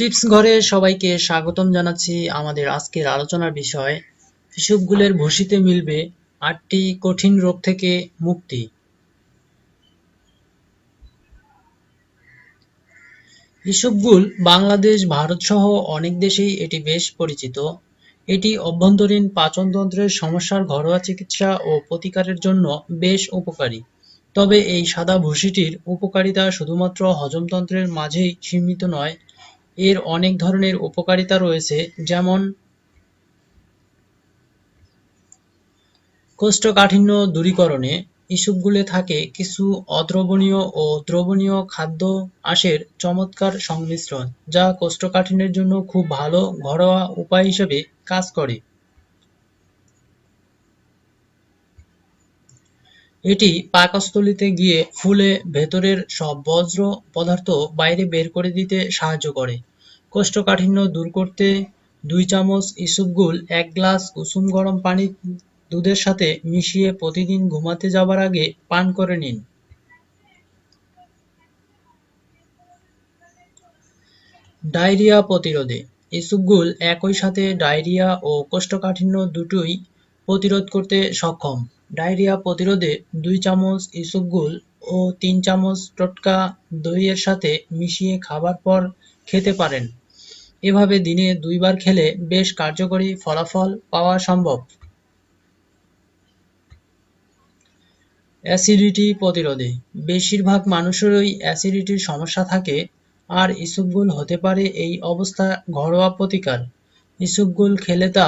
Tips ঘরে সবাইকে স্বাগতম জানাচ্ছি আমাদের আজকের আলোচনার বিষয় ইসবগুলের ভুসিতে মিলবে আটটি কঠিন রোগ থেকে মুক্তি। ইসবগুল বাংলাদেশ ভারত সহ অনেক দেশেই এটি বেশ পরিচিত। এটি অভ্যন্তরীণ পাচনতন্ত্রের সমস্যার ঘরোয়া চিকিৎসা ও প্রতিকারের জন্য বেশ উপকারী। তবে এই সাদা ভুসিটির উপকারিতা শুধুমাত্র হজমতন্ত্রের মাঝেই সীমিত নয় এর অনেক ধরনের উপকারিতা রয়েছে, যেমন কোষ্ঠকাঠিন্য দূরীকরণে ইসবগুলে থাকে, কিছু অদ্রবণীয় ও দ্রবণীয় খাদ্য আঁশের চমৎকার সংমিশ্রণ, যা কোষ্ঠকাঠিন্যের জন্য খুব ভালো ঘরোয়া উপায় হিসেবে কাজ করে। এটি পাকস্থলীতে গিয়ে ফুলে ভেতরের সব বজ্র পদার্থ বাইরে বের করে দিতে সাহায্য করে। কোষ্ঠকাঠিন্য দূর করতে দুই চামচ ইসবগুল এক গ্লাস কুসুম গরম পানি দুধের সাথে মিশিয়ে প্রতিদিন ঘুমাতে যাবার আগে পান করে নিন। ডায়রিয়া প্রতিরোধে ইসবগুল একই সাথে ডায়রিয়া ও কোষ্ঠকাঠিন্য দুটোই প্রতিরোধ করতে সক্ষম। ডায়রিয়া প্রতিরোধে দুই চামচ ইসবগুল ও তিন চামচ টোটকা দইয়ের সাথে মিশিয়ে খাবার পর খেতে পারেন। এভাবে দিনে দুইবার খেলে বেশ কার্যকরী ফলাফল পাওয়া সম্ভব। অ্যাসিডিটি প্রতিরোধে। বেশিরভাগ মানুষেরই অ্যাসিডিটির সমস্যা থাকে, আর ইসবগুল হতে পারে এই অবস্থা ঘরোয়া প্রতিকার। ইসবগুল খেলে তা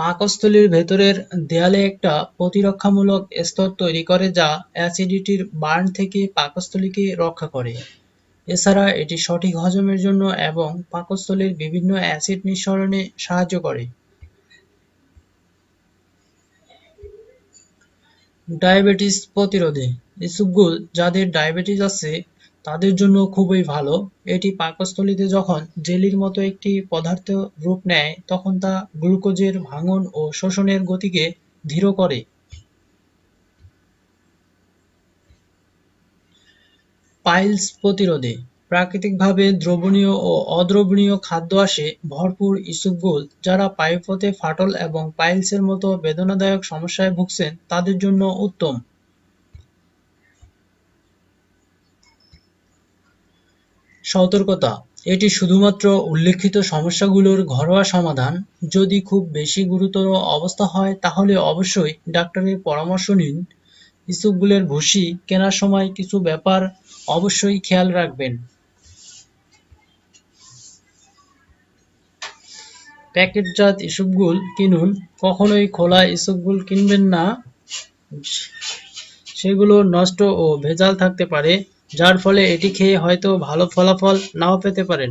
পাকস্থলীর ভেতরের দেয়ালে একটা প্রতিরক্ষামূলক স্তর তৈরি করে যা অ্যাসিডিটির বার্ন থেকে পাকস্থলীকে রক্ষা করে। এছাড়া এটি সঠিক হজমের জন্য এবং পাকস্থলীর বিভিন্ন অ্যাসিড নিঃসরণে সাহায্য করে। ডায়াবেটিস প্রতিরোধে। ইসবগুল যাদের ডায়াবেটিস আছে তাদের জন্য খুবই ভালো। এটি পাকস্থলীতে যখন জেলির মতো একটি পদার্থ রূপ নেয়, তখন তা গ্লুকোজের ভাঙন ও শোষণের গতিকে ধীর করে। পাইলস প্রতিরোধে প্রাকৃতিকভাবে দ্রবণীয় ও অদ্রবণীয় খাদ্য আসে ভরপুর ইসবগুল যারা পায়ুপথে ফাটল এবং পাইলসের মতো বেদনাদায়ক সমস্যায় ভুগছেন, তাদের জন্য উত্তম। সতর্কতা। এটি শুধুমাত্র উল্লেখিত সমস্যাগুলোর ঘরোয়া সমাধান। যদি খুব বেশি গুরুতর অবস্থা হয়, তাহলে অবশ্যই ডাক্তারের পরামর্শ নিন। ইসবগুলের ভুসি কেনার সময় কিছু ব্যাপার অবশ্যই খেয়াল রাখবেন। প্যাকেটজাত ইসবগুল কিনুন। কখনোই খোলা ইসবগুল কিনবেন না। সেগুলো নষ্ট ও ভেজাল থাকতে পারে। যার ফলে এটি খেয়ে হয়তো ভালো ফলাফল নাও পেতে পারেন।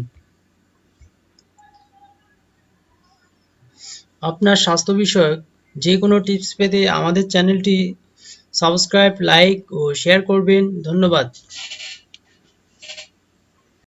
আপনার স্বাস্থ্য বিষয়ক যে কোনো টিপস পেতে আমাদের চ্যানেলটি সাবস্ক্রাইব, লাইক ও শেয়ার করবেন। ধন্যবাদ।